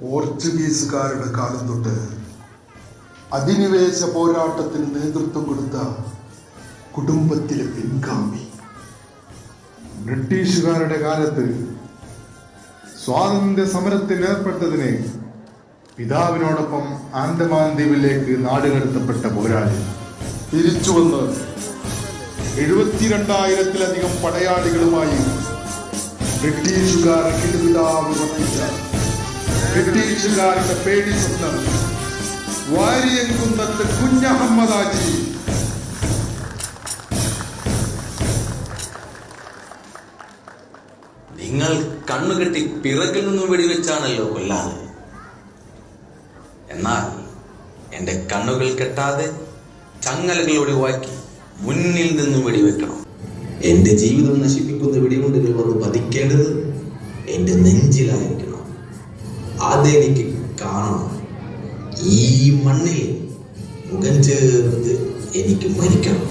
പോർച്ചുഗീസുകാരുടെ കാലം തൊട്ട് അധിനിവേശ പോരാട്ടത്തിന് നേതൃത്വം കൊടുത്ത കുടുംബത്തിലെ പിൻഗാമി. ബ്രിട്ടീഷുകാരുടെ കാലത്ത് സ്വാതന്ത്ര്യ സമരത്തിൽ ഏർപ്പെട്ടതിന് പിതാവിനോടൊപ്പം ആൻഡമാൻ ദ്വീപിലേക്ക് നാടുകടത്തപ്പെട്ട പോരാളി. തിരിച്ചു വന്ന് എഴുപത്തിരണ്ടായിരത്തിലധികം പടയാളികളുമായി ബ്രിട്ടീഷുകാർ കിടുകിടാവ് വർദ്ധിച്ച ബ്രിട്ടീഷുകാരുടെ പേടി സ്വന്തം വാരിയൻകുന്നത്ത് കുഞ്ഞഹമ്മദാജി നിങ്ങൾ കണ്ണുകെട്ടി പിറകിൽ നിന്നും വെടിവെച്ചാണല്ലോ കൊല്ലാതെ. എന്നാൽ എന്റെ കണ്ണുകൾ കെട്ടാതെ ചങ്ങലകൾ ഒഴിവാക്കി മുന്നിൽ നിന്നും വെടിവെക്കണം. എന്റെ ജീവിതം നശിപ്പിക്കുന്ന വെടികൊണ്ടുകൾ വന്ന് പതിക്കേണ്ടത് എന്റെ നെഞ്ചിലായിരിക്കണം. എനിക്ക് കാണണം. ഈ മണ്ണിൽ മുഖം ചേർത്ത് എനിക്ക് മരിക്കണം.